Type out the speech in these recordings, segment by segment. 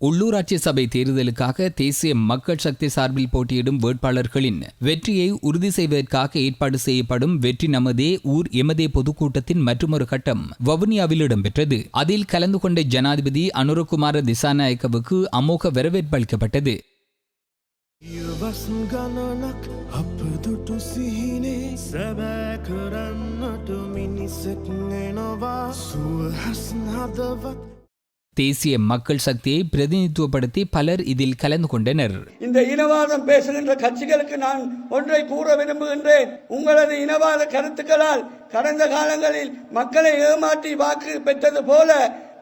உள்ளூராட்சி சபை தேர்தலுக்காக தேசிய மக்கள் சக்தி சார்பில் போட்டியிடும் வேட்பாளர்களின் வெற்றியை உறுதி செய்வதற்காக ஏற்பாடு செய்யப்படும் வெற்றி நமதே ஊர் எமதே பொதுக்கூட்டத்தின் மற்றொரு கட்டம் வவுனியாவில் இடம்பெற்றது. அதில் கலந்து கொண்ட ஜனாதிபதி அனுரகுமார திசாநாயக்கவுக்கு அமோக வரவேற்பு அளிக்கப்பட்டது. தேசிய மக்கள் சக்தியை பிரதிநிதித்துவப்படுத்தி பலர் இதில் கலந்து கொண்டனர். இந்த இனவாதம் பேசுகின்ற கட்சிகளுக்கு நான் ஒன்றை கூற விரும்புகின்றேன். உங்களது இனவாத கருத்துக்களால் கடந்த காலங்களில் மக்களை ஏமாற்றி வாக்கு பெற்றது போல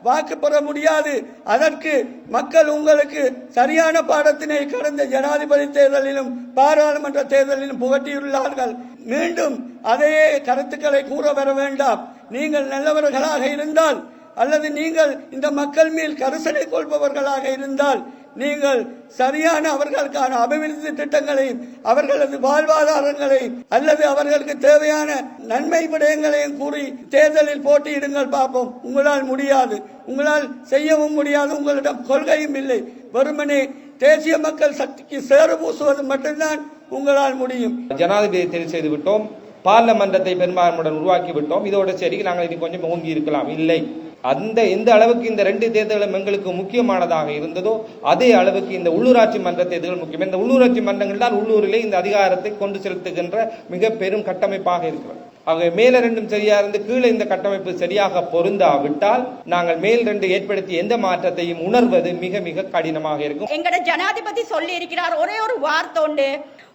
வாக்கு பெற முடியாது. அதற்கு மக்கள் உங்களுக்கு சரியான பாடத்தினை கடந்த ஜனாதிபதி தேர்தலிலும் பாராளுமன்ற தேர்தலிலும் புகட்டியுள்ளார்கள். மீண்டும் அதே கருத்துக்களை கூற வர வேண்டாம். நீங்கள் நல்லவர்களாக இருந்தால் அல்லது நீங்கள் இந்த மக்கள் மேல் கரிசனை கொள்பவர்களாக இருந்தால் நீங்கள் சரியான அவர்களுக்கான அபிவிருத்தி திட்டங்களையும் அவர்களது வாழ்வாதாரங்களையும் அல்லது அவர்களுக்கு தேவையான நன்மை விடயங்களையும் கூறி தேர்தலில் போட்டியிடுங்கள் பார்ப்போம். உங்களால் முடியாது. உங்களால் செய்யவும் முடியாது. உங்களிடம் கொள்கையும் இல்லை. வெறுமனே தேசிய மக்கள் சக்திக்கு சேறு பூசுவது மட்டும்தான் உங்களால் முடியும். ஜனாதிபதி தெரிவு செய்து விட்டோம். பார்லமன்றத்தை பெரும்பான்மையுடன் உருவாக்கி விட்டோம். இதோட சரி நாங்கள் இது கொஞ்சம் ஓங்கி இருக்கலாம். இல்லை. அந்த எந்த அளவுக்கு இந்த ரெண்டு தேர்தல்களும் எங்களுக்கு முக்கியமானதாக இருந்ததோ அதே அளவுக்கு இந்த உள்ளூராட்சி மன்ற தேர்தல்கள் முக்கியம். இந்த உள்ளூராட்சி மன்றங்கள் தான் உள்ளூரிலே இந்த அதிகாரத்தை கொண்டு செலுத்துகின்ற மிக பெரும் கட்டமைப்பாக இருக்கிறது. ஆகவே மேல ரெண்டும் சரியா இருந்து கீழே இந்த கட்டமைப்பு சரியாக பொருந்தாவிட்டால் நாங்கள் மேல் ரெண்டு ஏற்படுத்தி எந்த மாற்றத்தையும் உணர்வது மிக மிக கடினமாக இருக்கும். எங்கட ஜனாதிபதி சொல்லி இருக்கிறார் ஒரே ஒரு வார்த்தை உண்டு.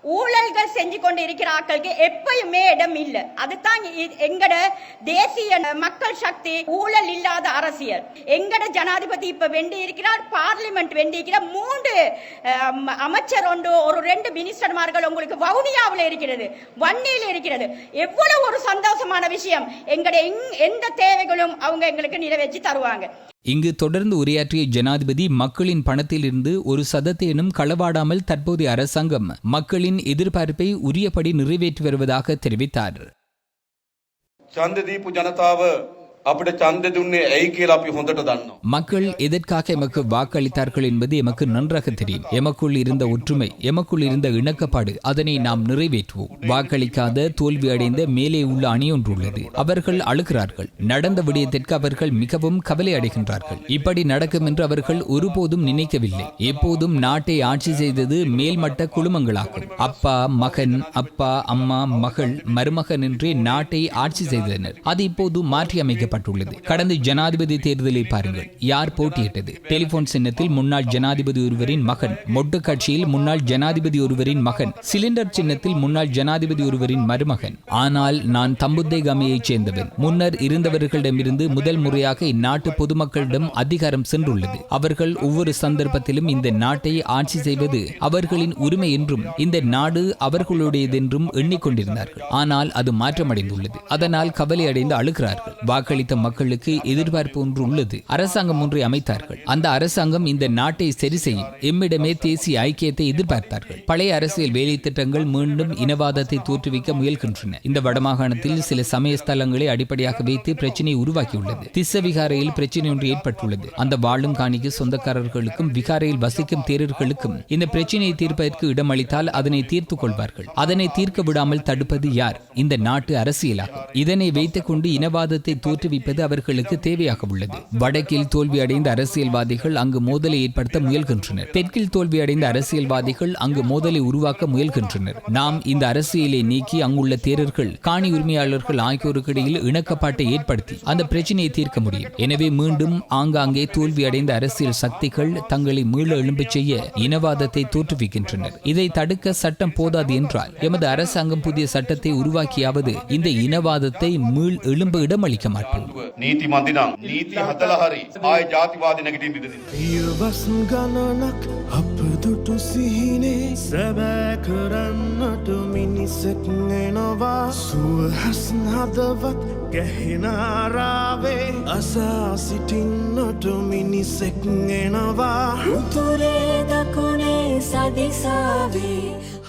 ஊழல்கள் செஞ்சு கொண்டு இருக்கிற ஆட்களுக்கு எப்பயுமே இடம் இல்லை. அதுதான் எங்கட தேசிய மக்கள் சக்தி ஊழல் இல்லாத அரசியல். எங்கட ஜனாதிபதி இப்ப வெண்டி இருக்கிறார் பார்லிமெண்ட் வெண்டி இருக்கிறார் மூன்று அமைச்சர் ஒன்று ஒரு ரெண்டு மினிஸ்டர்மார்கள் உங்களுக்கு வவுனியாவில் இருக்கிறது வன்னியில் இருக்கிறது. எவ்வளவு ஒரு சந்தோஷமான விஷயம். எங்கட எங்- எந்த தேவைகளும் அவங்க எங்களுக்கு நிறைவேற்றி தருவாங்க. இங்கு தொடர்ந்து உரையாற்றிய ஜனாதிபதி மக்களின் பணத்திலிருந்து ஒரு சதத்தேனும் களவாடாமல் தற்போதைய அரசாங்கம் மக்களின் மக்களின் எதிர்பார்ப்பை உரியபடி நிறைவேற்றி வருவதாக தெரிவித்தார். சந்ததீப்பு ஜனதாவ අපිට ඡන්ද දුන්නේ ඇයි කියලා අපි හොඳට දන්නවා. மக்கள் எதற்காக எமக்கு வாக்களித்தார்கள் என்பது எமக்கு நன்றாக தெரியும் எமக்குள் இருந்த ஒற்றுமை எமக்குள் இருந்த இணக்கப்பாடு அதனை நாம் நிறைவேற்றுவோம் வாக்களிக்காத தோல்வி அடைந்த மேலே உள்ள அணி ஒன்று உள்ளது அவர்கள் அழுகிறார்கள் நடந்த விடயத்திற்கு அவர்கள் மிகவும் கவலை அடைகின்றார்கள் இப்படி நடக்கும் என்று அவர்கள் ஒருபோதும் நினைக்கவில்லை எப்போதும் நாட்டை ஆட்சி செய்தது மேல்மட்ட குழுமங்களாகும் அப்பா மகன் அப்பா அம்மா மகள் மருமகன் என்றே நாட்டை ஆட்சி செய்தனர் அது இப்போது மாற்றி செய்யப்பட்டுள்ளது கடந்த ஜனாதிபதி தேர்தலை பாருங்கள் யார் போட்டியிட்டது? டெலிபோன் சின்னத்தில் முன்னாள் ஜனாதிபதி ஒருவரின் மகன் மொட்டு கட்சியில் முன்னாள் ஜனாதிபதி ஒருவரின் மகன் சிலிண்டர் சின்னத்தில் முன்னாள் ஜனாதிபதி ஒருவரின் மருமகன். ஆனால் நான் தம்புத்தை கமையைச் சேர்ந்தவன். முன்னர் இருந்தவர்களிடமிருந்து முதல் முறையாக இந்நாட்டு பொதுமக்களிடம் அதிகாரம் சென்றுள்ளது. அவர்கள் ஒவ்வொரு சந்தர்ப்பத்திலும் இந்த நாட்டை ஆட்சி செய்வது அவர்களின் உரிமை என்றும் இந்த நாடு அவர்களுடையதென்றும் எண்ணிக்கொண்டிருந்தார்கள். ஆனால் அது மாற்றமடைந்துள்ளது. அதனால் கவலை அடைந்து அழுகிறார்கள். வாக்களி வாக்களித்த மக்களுக்கு எதிர்பார்ப்பு ஒன்று உள்ளது. அரசாங்கம் ஒன்றை அமைத்தார்கள். அந்த அரசாங்கம் இந்த நாட்டை சரி செய்யும். எம்மிடமே தேசிய ஐக்கியத்தை எதிர்பார்த்தார்கள். பழைய அரசியல் வேலை திட்டங்கள் மீண்டும் இனவாதத்தை தோற்றுவிக்க முயல்கின்றன. இந்த வடமாகாணத்தில் சில சமய ஸ்தலங்களை அடிப்படையாக வைத்து பிரச்சனை உருவாக்கியுள்ளது திசவிகாரையில் பிரச்சினை பிரச்சனை ஒன்று ஏற்பட்டுள்ளது. அந்த வாழும் காணிக்கு சொந்தக்காரர்களுக்கும் விகாரையில் வசிக்கும் தேரர்களுக்கும் இந்த பிரச்சனையை தீர்ப்பதற்கு இடமளித்தால் அதனை தீர்த்து கொள்வார்கள். அதனை தீர்க்க விடாமல் தடுப்பது யார்? இந்த நாட்டு அரசியலாகும் இதனை வைத்துக் கொண்டு இனவாதத்தை தெரிவிப்பது அவர்களுக்கு தேவையாக உள்ளது. வடக்கில் தோல்வியடைந்த அரசியல்வாதிகள் அங்கு மோதலை ஏற்படுத்த முயல்கின்றனர். தெற்கில் தோல்வியடைந்த அரசியல்வாதிகள் அங்கு மோதலை உருவாக்க முயல்கின்றனர். நாம் இந்த அரசியலை நீக்கி அங்குள்ள தேரர்கள் காணி உரிமையாளர்கள் ஆகியோருக்கு இடையில் இணக்கப்பாட்டை ஏற்படுத்தி அந்த பிரச்சனையை தீர்க்க முடியும். எனவே மீண்டும் ஆங்காங்கே தோல்வியடைந்த அரசியல் சக்திகள் தங்களை மீள எழும்பச் செய்ய இனவாதத்தை தோற்றுவிக்கின்றனர். இதை தடுக்க சட்டம் போதாது என்றால் எமது அரசாங்கம் புதிய சட்டத்தை உருவாக்கியாவது இந்த இனவாதத்தை மீள் எழும்ப இடமளிக்க மாட்டோம். නීති මන්දිනම් නීති හදලා හරි. ආය ජාතිවාදී නැගිටින්න ඉඩ දෙන්න. ඉවස් ගණනක් අප දුටු සිහිනේ. සැබෑ කරන්නට මිනිසෙක් එනවා. සුවහස් හදවත් ගැහෙනාරාවේ අසා සිටින්නට මිනිසෙක් එනවා. උතුරේ දකුණේ සදිසාවේ.